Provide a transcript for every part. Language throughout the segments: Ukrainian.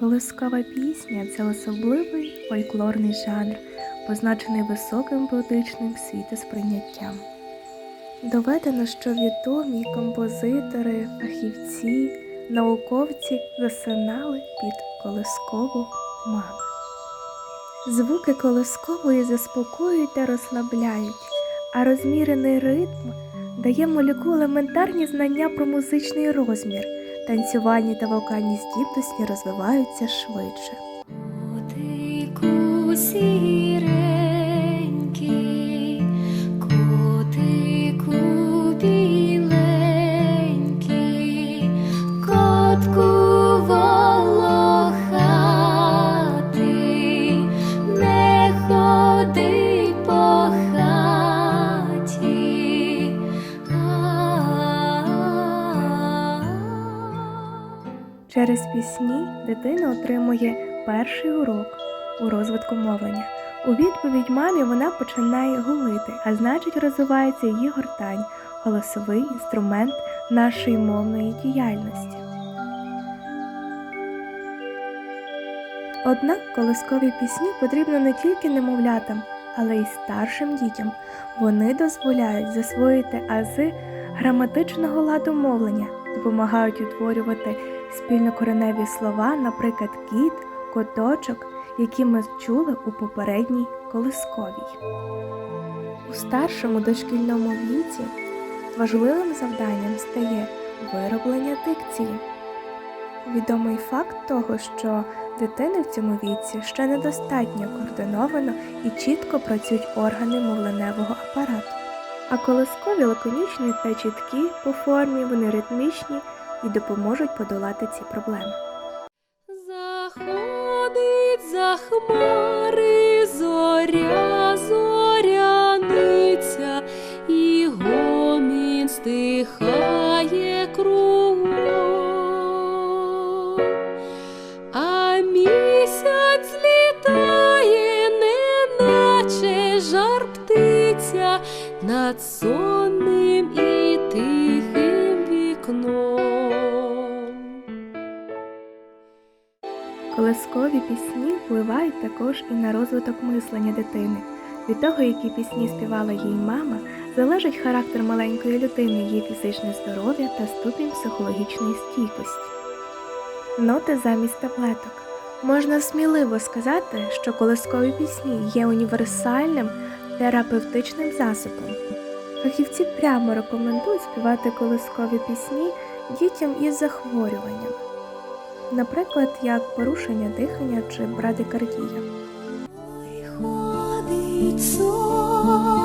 Колискова пісня це особливий фольклорний жанр, позначений високим поетичним світосприйняттям. Доведено, що відомі композитори, фахівці, науковці засинали під колискову мами. Звуки колискової заспокоюють та розслабляють, а розмірений ритм дає малюку елементарні знання про музичний розмір. Танцювальні та вокальні здібності розвиваються швидше. Через пісні дитина отримує перший урок у розвитку мовлення. У відповідь мамі вона починає гулити, а значить розвивається її гортань, голосовий інструмент нашої мовної діяльності. Однак колискові пісні потрібно не тільки немовлятам, але й старшим дітям. Вони дозволяють засвоїти ази граматичного ладу мовлення, допомагають утворювати спільнокореневі слова, наприклад, кіт, коточок, які ми чули у попередній колисковій. У старшому дошкільному віці важливим завданням стає вироблення дикції. Відомий факт того, що дитини в цьому віці ще недостатньо координовано і чітко працюють органи мовленевого апарату. А колискові лаконічні та чіткі по формі, вони ритмічні і допоможуть подолати ці проблеми. Заходить за хмари зоря, зоряниця, і гомін стихає кругом. А місяць літає, неначе жар птиця над сонним і тихим вікном. Колискові пісні впливають також і на розвиток мислення дитини. Від того, які пісні співала їй мама, залежить характер маленької людини, її фізичне здоров'я та ступінь психологічної стійкості. Ноти замість таблеток. Можна сміливо сказати, що колискові пісні є універсальним терапевтичним засобом. Фахівці прямо рекомендують співати колискові пісні дітям із захворюваннями, наприклад, як порушення дихання чи брадикардія. Ходить сон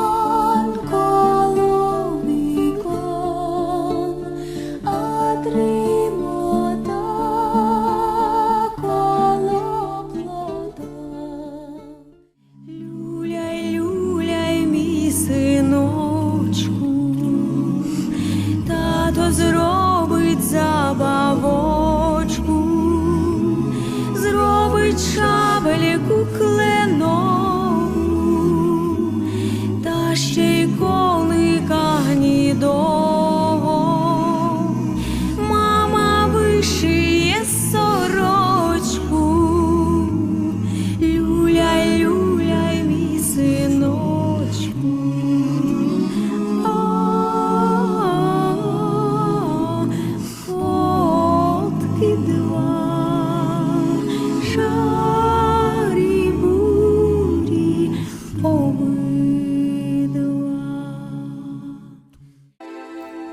та ще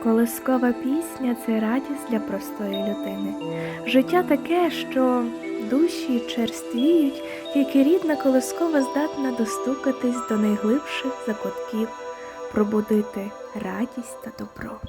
Колискова пісня це радість для простої людини. Життя таке, що душі черствіють, тільки рідна колискова здатна достукатись до найглибших закутків, пробудити радість та добро.